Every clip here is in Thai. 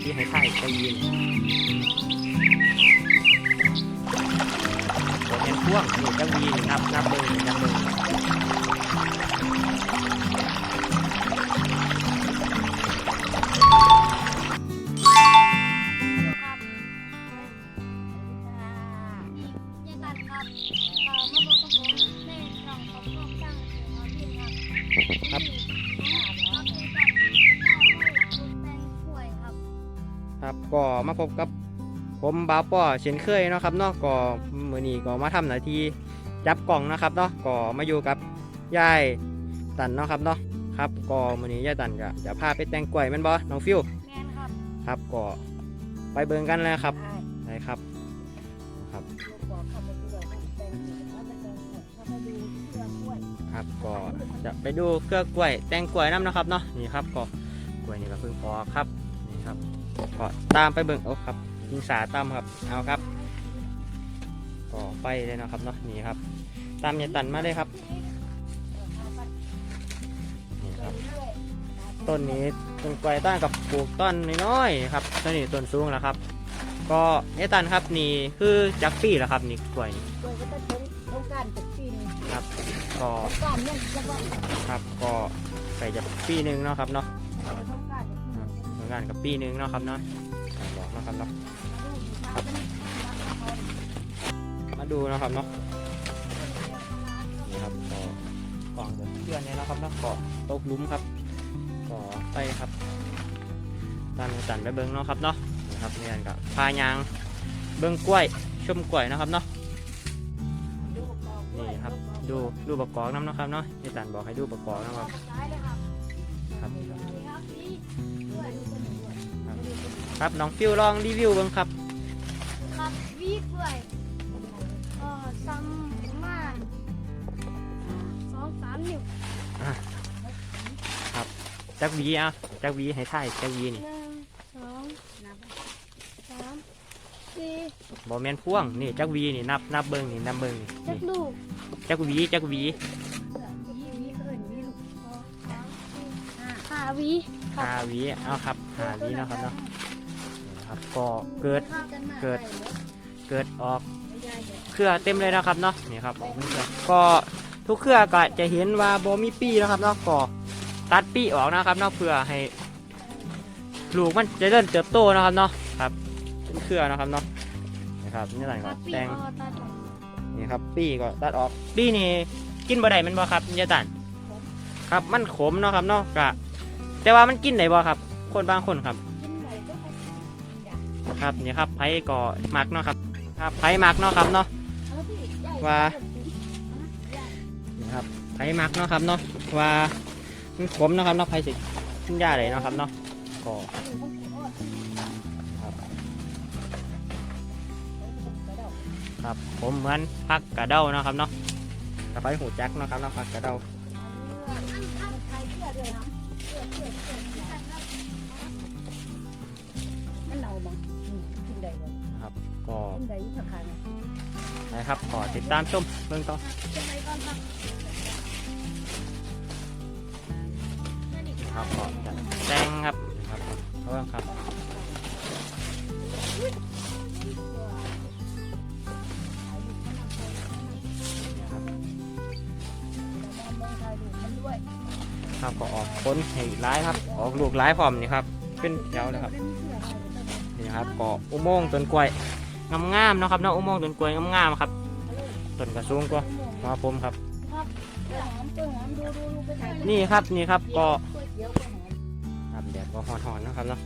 ที่ให้ค่ายใจยินตัวแทนพ่วงนี่จักวีนับนับเบิ่งนับเบิ่งครับ ครับก็มาพบกับผมบ้าวป้อเช่นเคยเนาะครับเนาะก็มื้อนี้ก็มาทำหน้าที่จับกล่องเนาะครับเนาะก็มาอยู่กับยายตันเนาะครับเนาะครับก็มื้อนี้ยายตันก็จะพาไปแต่งกล้วยแม่นบ่น้องฟิวแม่นครับครับก็ไปเบิ่งกันเลยครับไปครับครับครับก็จะไปดูเครือกล้วย แตงกล้วยน้ำนะครับเนาะนี่ครับก็กล้วยนี่ก็เพิ่งพอครับนี่ครับ ก็ตามไปเบิ่งโอ้ครับยิงสาตามครับเอาครับก็ไปเลยเนาะครับเนาะนี่ครับ ตามยายตันมาเลยครับนี่ครับ ต้นนี้ต้นกล้วยต้นกับปลูกต้นน้อยๆครับต้นนี้ต้นสูงแล้วครับ ก็ยายตันครับนี่คือจักปีแล้วครับนี่กล้วยนี่กล้วยก็ต้องต้องต้องการจากปีนึงครับ ก็ต้องการเนี่ยจะว่าครับก็ใส่จะปีหนึ่งเนาะครับเนาะต้องการจากปีนึงเห มือนกันกับปีหนึ่งเนาะครับเนาะบอกเนาะครับเนาะมาดูนะครับเนาะนี่ครับก็กล่องจะเพื่อนเนี่ยนะครับเนาะก็ตกลุ้มครับก็ไปครับตันตันไปเบิ้งเนาะครับเนาะนี่ครับเนี่ยกับพายางเบิ้งกล้วยชมกล้วยนะครับเนาะนี่ครับ ดูดูประกอบน้ำนะครับเนาะที่ตันบอกให้ดูประกอบนะครับครับ ครับน้องฟิวลองรีวิวเบิ้งครับ ครับวีกล้วยเอ่อซ้ำประมาณสองสามนิ้วจักหวีอะจักหวีให้ท่ายจักหวีนี่หนึ่งสองสามสี่บอแมนพ่วงนี่จักหวีนี่นับนับเบิ้งนี่นับเบิ้งนี่จักนี่ลูกจักหวีจักหวีวี วีหาหวีเอาครับหาหวีเนาะครับเนาะนี่นะครับก็เกิดเกิดเกิดออกเครือเต็มเลยนะครับเนาะนี่ครับออกเป็นเครือก็ทุกเครือก็จะเห็นว่าโบมีปีนะครับเนาะก็ตัดปีออกนะครับเนาะเพื่อให้ลูกมันจะเริ่มเติบโตนะครับเนาะครับเป็นเครือนะครับเนาะนะครับนี่หลังก็ตัดปีแตงออกตัดออกนี่ครับปีก็ตัดออกปีนี่กินบ่ได้แมันบ่ครับยายตันครับมันขมเนาะครับเนาะกะ แต่ว่ามันกินได้บ่ครับ คนบางคนครับกินไหนก็ครับนี่ครับไผก็มักเนาะครับ ครับไผมักเนาะครับเนาะเอาที่ใหญ่ว่านี่ครับไผมักเนาะครับเนาะว่ามันขมเนาะครับเนาะไผสิกินยาได้เนาะครับเนาะก็ครับครับผมเหมือนพักกระเด้าเนาะครับเนาะกระไฟหูจักเนาะครับเนาะพักกระเด้า มันเอาบ้างกินได้บ่ก็กินได้สักครั้งนะครับขอติดตามชมเบื้องต้นจะไปก่อนครับครับขอจะแดงครับครับเพิ่มครับ ครับก็ออกผลให้ร้ายครับ ออกลูกร้ายพร้อมนี่ครับขึ้นแถวเลยครับนี่ครับก็อุโมงค์ต้นกล้วยงามๆเนาะครับเนาะอุโมงค์ต้นกล้วยงามๆครับต้นกระสูงกว่าหัวผมครับ นี่ครับนี่ครับก็ครับแดดก็หอนๆนะครับเนาะ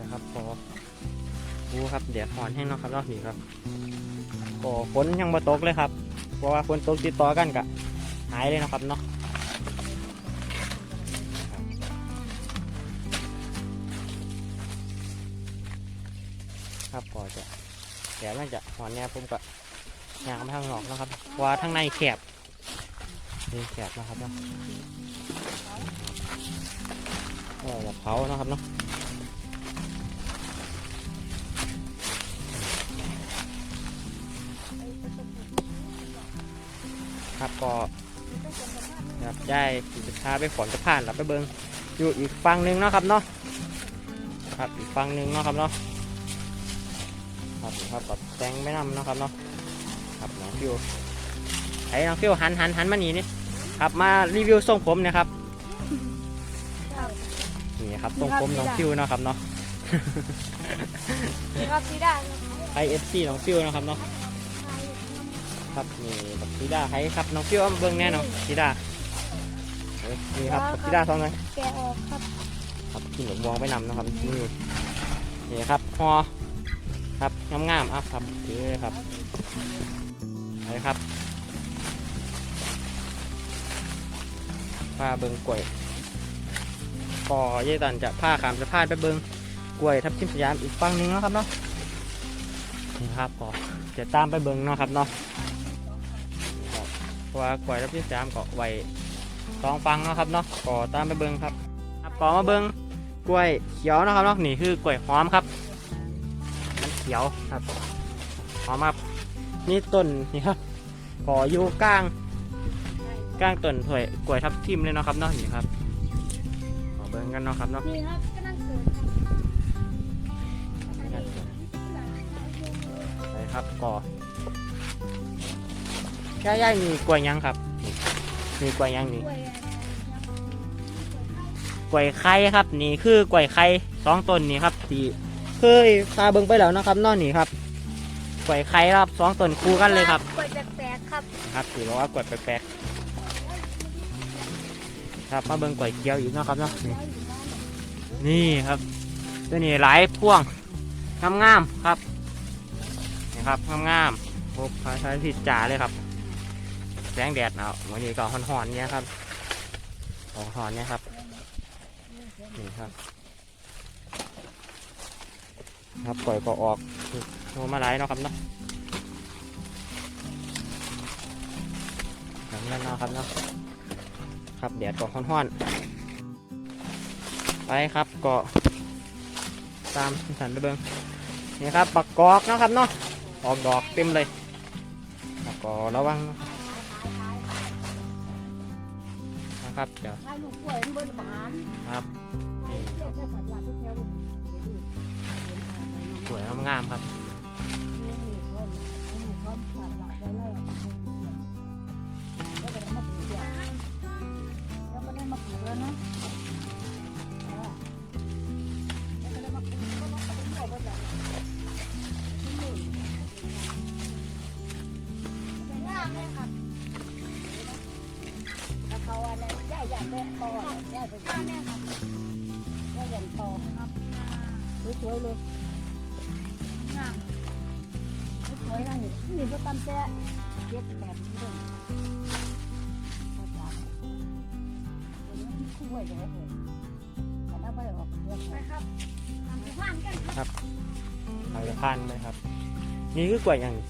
นะครับก็ดูครับแดดหอนแห้งเนาะครับเนาะนี่ครับก็ฝนยังมาตกเลยครับ เพราะว่าฝนตกติดต่อกันกะ หายเลยนะครับเนาะครับก็จะแดดมันจะหอนเนี่ยผมก็ยางมาทางนอกนะครับว่าทางในแคบนี่แคบนะครับเนาะก็จะเผานะครับเนาะครับก็ ครับยายสิจะพาไปขอนจะผ่านเราไปเบิงอยู่อีกฝั่งหนึ่งเนาะครับเนาะครับอีกฝั่งหนึ่งเนาะครับเนาะครับครับกับแตงไม่นำเนาะครับเนาะครับน้องฟิวไอ้น้องฟิวหันหันหันมานี่นี่ครับมารีวิวทรงผมเนะครับครับนี่ครับทรงผมน้องฟิวเนาะครับเนาะนี่ครับสีได้ครับไอเอฟซีน้องฟิวเนาะครับเนาะ ครับนี่บักซีดาให้ครับน้องฟิวเอามาเบิ้งแน่น้องซีดาเอ้ยนี่ครับบักซีดาทองเลยแกะออกครับครับกินหนมวองไปนำนะครับนี่นี่ครับฮอครับงามๆอะครับถือเลยครับไปครับผ้าเบิงกล้วยก็เยตันจะผ้าขามจะพาดไปเบิงกล้วยทับทิมสยามอีกฝั่งหนึงเนาะครับเนาะนี่ครับก็จะตามไปเบิงเนาะครับเนาะครับเพราะ ว่ากล้วยทับทิมสยามก็ไว้สองฟังเนาะครับเนาะก็ตามไปเบิงครับครับก็มาเบิงกล้วยเขียวนะครับเนาะนี่คือกล้วยหอมครับ มันเขียวครับหอมครับนี่ต้นนี่ครับก่ออยู่กลางกลางต้นถวยกล้วยทับทิมเลยเนาะครับเนาะนี่ครับมาเบิงกันเนาะครับเนาะนี่ครับก็นั่งเกิดครับไปครับก่อ แค่ย่ายมีกล้วยหยังครับนี่มีกล้วยหยังนี่กล้วยกล้วยไข่ครับ นี่คือกล้วยไข่สองต้นนี่ครับที่เคยพาเบิงไปแล้วเนาะครับเนอกนี่ครับกล้วยไข่ครับสองต้นคู่กันเลยครับกล้วยแปลกๆครับ ครับถือว่ากล้วยแปลกๆครับมาเบิ่งกล้วยเขียวอีกเนาะครับเนาะนี่นี่ครับตัวนี้หลายพ่วงงามๆครับนี่ครับงามๆพบพระชายสิจ่าเลยครับ แสงแดดเอาวันนี้ก็ห่อนๆเนี่ยครับห่อนๆเนี่ยครับนี่ครับ ครับปล่อยก็ออกโนมาหลายเนาะครับเนาะแบบนั้นเนาะครับเนาะครับแดดก็ร้อนๆไปครับก็ตามสันไปเบิงนี่ครับปักกอกเนาะครับเนาะออกดอกเต็มเลยแล้วก็ระวังนะครับ นเบิ่นบานครับนี่เจ้าแค่สัตว์หลักทุกแถวเลยเดี๋ยวดูเดี๋ยวพาไปนำสวยงามๆครับ อะไรย่าอยากได้ตอเนี่ยย่าไปงามเลยครับย่าอยากตอครับสวยๆเลยงามสวยๆนะนี่นี่ก็ตำแจ๊ะเจ็ดแปดนี่เลยภาษาเดี๋ยวนี้คู่ไว้เลยแต่ถ้าไม่ออกเดี๋ยวไปครับทำผ่านกันครับทางจะพันเลยครับ นี่คือกล้วยย่างนี่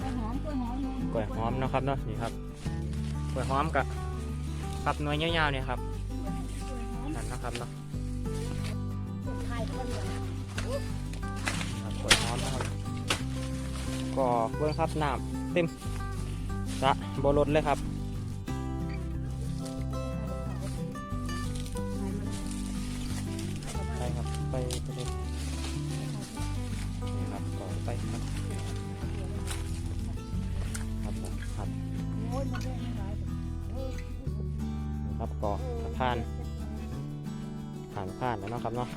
กล้วยหอมกล้วยหอมกล้วยหอมนะครับเนาะนี่ครับกล้วยหอมกับ กับหน่วยยาวๆเนี่ยครับนั่นนะครับเนาะก็เหลืองครับกล้วยหอมนะครับก็เบื้องครับน้ำเต็มสระบรดเลยครับ ครับก็สะพานผ่านผ่านแล้วเนาะครับเนาะ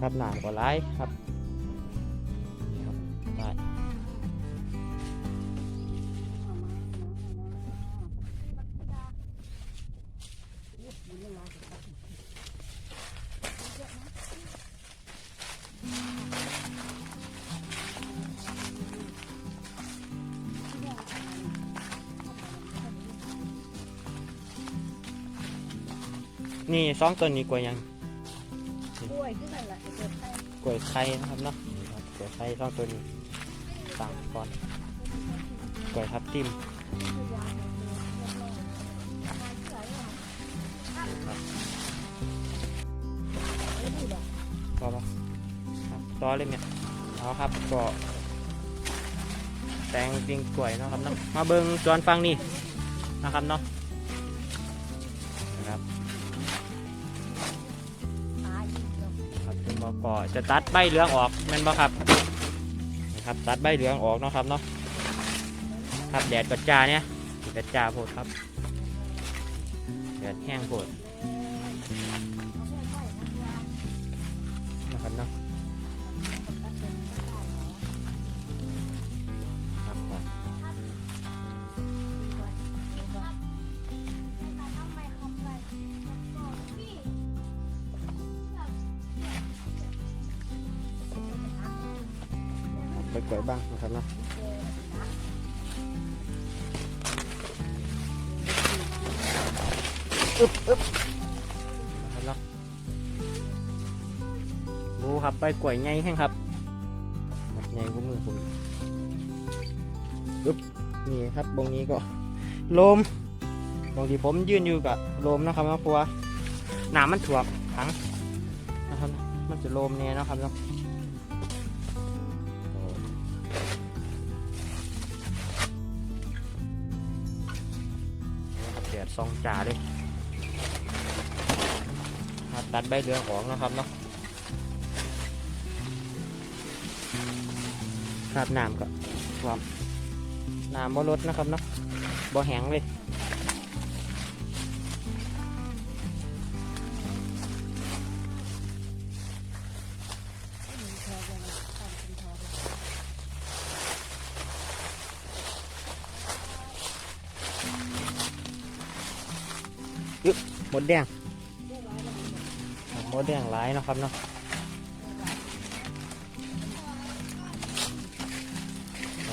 ครับหนาก็ร้ายครับ นี่สองต้นนี้กล้วยหยังกล้วยขึ้นนั่นแหละเกิดไทยกล้วยไข่นะครับเนาะนี่ครับกล้วยไข่สองต้นนี้ต่างก่อนกล้วยทับทิมครับพอปะครับตอเลยเนี่ยเอาครับก็แตงปิงกล้วยเนาะครับเนาะมาเบิ่งสวนฟังนี่นะครับเนาะนะครับ ก็จะตัดใบเหลืองออกแม่นบ่ครับนะครับตัดใบเหลืองออกเนาะครับเนาะครับแดดกัดจ้าเนี่ยกระจาโพดครับแดดแห้งโพด ไปกล้วยบ้างนะครับเนาะอึ๊บอึ๊บนะครับเนาะดูครับไปกล้วยใหญ่แห้งครับแบบใหญ่กว่ามือผมอึ๊บนี่ครับตรงนี้ก็ลมตรงที่ผมยืนอยู่กับลมนะครับนะเพราะว่าน้ำมันถ่วมขังนะครับมันจะลมเนี่ยนะครับเนาะ ซองจ่าเลยมาตัดใบเหลืองออกนะครับเนาะคราบน้ำก็ท่วมน้ำบ่ลดนะครับเนาะบ่แห้งเลย ดแดงหมดแดงหลายเนาะครับเนาะ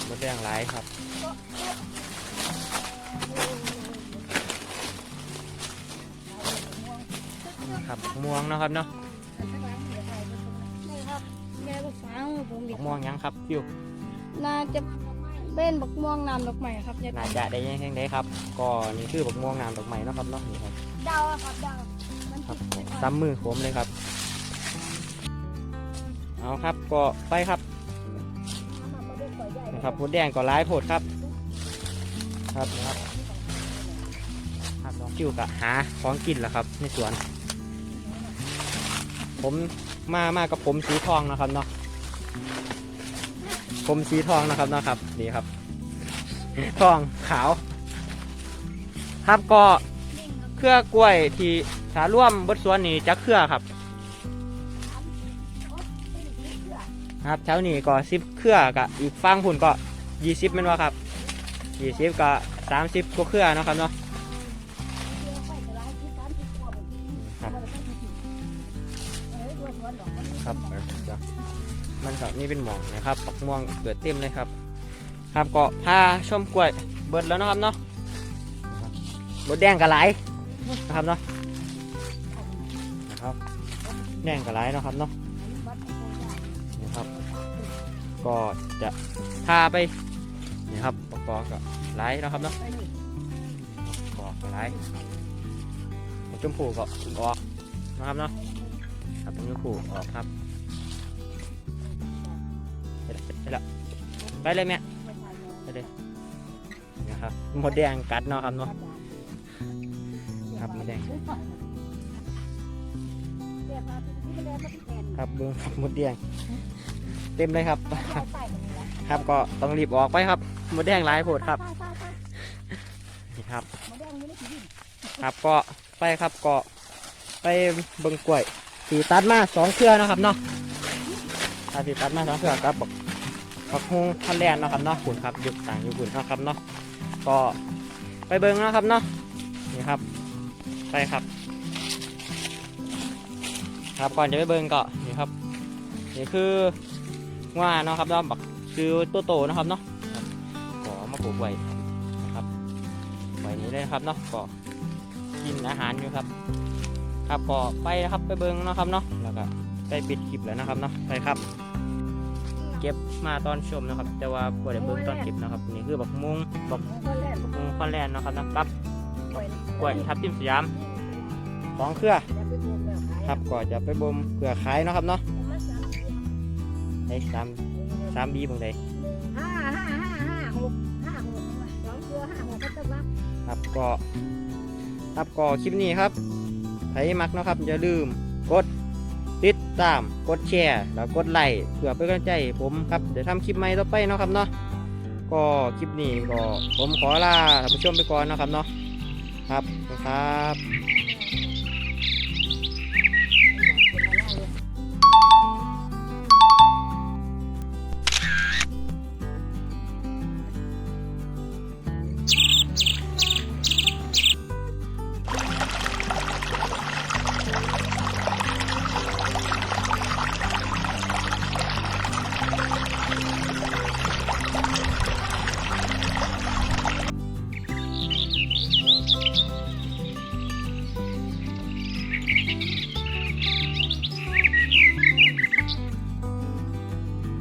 หมดแดงหลายครับนี่ครับม่วงเนาะครับเนาะนี่ครับแม่ก็ฟังผมอีกม่วงยังครับฟิวน่าจะเป็นบักม่วงน้ำดอกไม้ครับเนี่ยน่าจะได้ยังไงได้ครับ ก็นี่คือบักม่วงงามดอกไม้เนาะครับเนาะนี่ครับเดาวอะครับเดาวมันครับติดซ้ำมือผมเลยครับ เอาครับก็ไปครับนะครับมดแดงก็ร้ายโพดครับ ครับนะครับครับน้องคิวกะหาของกินแหละครับ ในสวน ผมมามากับผมสีทองนะครับเนาะผมสีทองนะครับเนาะครับนี่ครับ ทองขาว ครับก็ดิ่งครับ เครือกล้วยที่ถ้าร่วมเบดสวนนี่จะเครือครับครับแถวนี้ก็สิบเครือกะอีกฟังพุ่นก็ยี่สิบแม่นว่าครับยี่สิบก็สามสิบกว่าเครือเนาะครับเนาะครับมันก็นี่เป็นหมองนะครับปักม่วงเกิดเต็มเลยครับ ครับก็พาชมกล้วยเบิดแล้วเนาะครับเนาะบดแดงกระไหลาย นะครับเนาะนะครับแดงกระไหลายเนาะครับเนาะนะครับ ก็จะพาไปนี่ครับปอกๆก็ไหลายเนาะครับเนาะปอกก็ไหลายชมพูก็ออกนะครับเนาะครับชมพูออกครับไปลยไปเลยไปเลยแม่ไปเลยนะครับหมดแดงกัดเนาะครับเนาะ ครับมดแดงครับเบิ้งครับหมดแดง เต็มเลยครับ ครับก็ต้องรีบออกไปครับหมดแดงหลายโพดครับนี่ครับ ครับก็ไปครับก็ไปเบิ้งกล้วยสีตัดมาสองเครือเนาะครับเนาะถ้าสีตัดมาสองเครือครับบักบักฮงพันแลนเนาะครับเนาะขุนครับอยุกต่างอยุขุนเนาะครับเนาะก็ไปเบิ้งเนาะครับเนาะนี่ครับ ไปครับ ครับก่อนจะไปเบิ้งก็นี่ครับนี่คือว่าเนาะครับเนาะบักคือตัวโตนะครับเนาะครับก็เอมาปลูกไว้นะครับไว้นี้เลยนะครับเนาะก็กินอาหารอยู่ครับ ครับก็ไปนะครับไปเบิ้งเนาะครับเนาะแล้วก็ไปปิดคลิปแล้วนะครับเนาะไปครับ เก็บมาตอนชมนะครับ แต่ว่าบ่ได้เบิ้งตอนคลิปนะครับ นี่คือบักมุงบักมุงคอนแลนด์นะครับนาะกับ กล้วยทับทิมสยามสองเครือครับก็จะไปบ่มเผื่อขายเนาะครับเนาะได้สามสามบีบางใดห้าห้าห้าห้าหกห้าหกสองตัวห้าหกก็จะรับครับก็ครับก็คลิปนี้ครับใครมักเนาะครับอย่าลืมกดติดตามกดแชร์แล้วกดไลค์เพื่อเป็นกำลังใจผมครับเดี๋ยวทำคลิปใหม่ต่อไปเนาะครับเนาะก็คลิปนี้ก็ผมขอลาท่านผู้ชมไปก่อนนะครับเนาะ ครับครับ